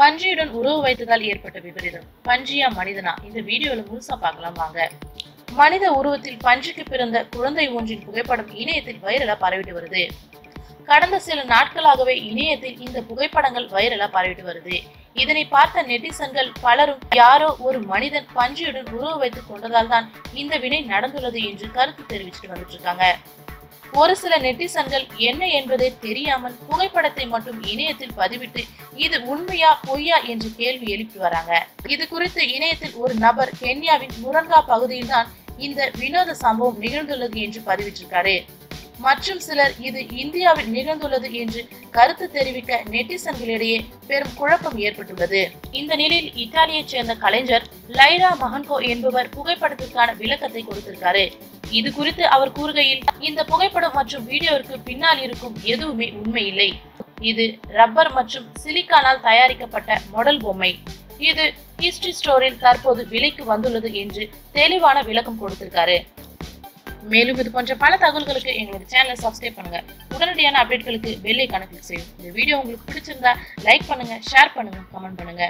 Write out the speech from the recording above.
பன்றியுடன் உறவு வைத்ததால் ஏற்பட்ட விபரீதம். பன்றியா மனிதனா? இந்த வீடியோல முழுசா பார்க்கலாம் வாங்க. மனித உருவத்தில் பன்றிக்கு பிறந்த குழந்தை ஒன்றின் புகைப்படம் இணையத்தில் வைரலா பரவிட்டு வருது. கடந்த சில நாட்களாகவே இணையத்தில் இந்த புகைப்படங்கள் வைரலா பரவிட்டு வருது. இதனை பார்த்த நெட்டிசன்கள் பலரும் யாரோ ஒரு மனிதன் பன்றியுடன் உறவு வைத்துக் கொண்டதால் தான் இந்த வினை நடந்துள்ளது என்று கருத்து தெரிவிச்சுட்டு வந்துட்டு இருக்காங்க. ஒரு சில நெட்டிசன்கள் என்ன என்பதை தெரியாமல் புகைப்படத்தை மட்டும் இணையத்தில் பதிவிட்டு இது உண்மையா பொய்யா? என்று கேள்வி எழுப்பி வராங்க. இது குறித்து இணையத்தில் ஒரு நபர் கென்யாவின் முரங்கா பகுதியில் தான் இந்த வினோத சம்பவம் நிகழ்ந்துள்ளது என்று பதிவிட்டிருக்காரு. மற்றும் சிலர் இது இந்தியாவில் நிகழ்ந்துள்ளது என்று கருத்து தெரிவிக்க நெட்டிசன்களிடையே பெரும் குழப்பம் ஏற்பட்டுள்ளது. இந்த நிலையில் இத்தாலியைச் சேர்ந்த கலைஞர் லைரா மகன்கோ என்பவர் புகைப்படத்திற்கான விளக்கத்தை கொடுத்திருக்காரு. இது குறித்து அவர் கூறுகையில் இந்த புகைப்படம் மற்றும் வீடியோவிற்கு பின்னால் இருக்கும் எதுவுமே உண்மை இல்லை இது ரப்பர் மற்றும் சிலிக்கானால் தயாரிக்கப்பட்ட மொடல் பொம்மை. இது ஹிஸ்டரி ஸ்டோரில் தற்போது விலைக்கு வந்துள்ளது என்று தெளிவான விளக்கம் கொடுத்திருக்காரு. மேலும் இது போன்ற பல தகவல்களுக்கு எங்களோட சேனலை சப்ஸ்கிரைப் பண்ணுங்க. உடனடியான அப்டேட்களுக்கு பெல் ஐக்கான கிளிக் செய்யும் இந்த வீடியோ உங்களுக்கு பிடிச்சிருந்தா லைக் பண்ணுங்க ஷேர் பண்ணுங்க கமெண்ட் பண்ணுங்க.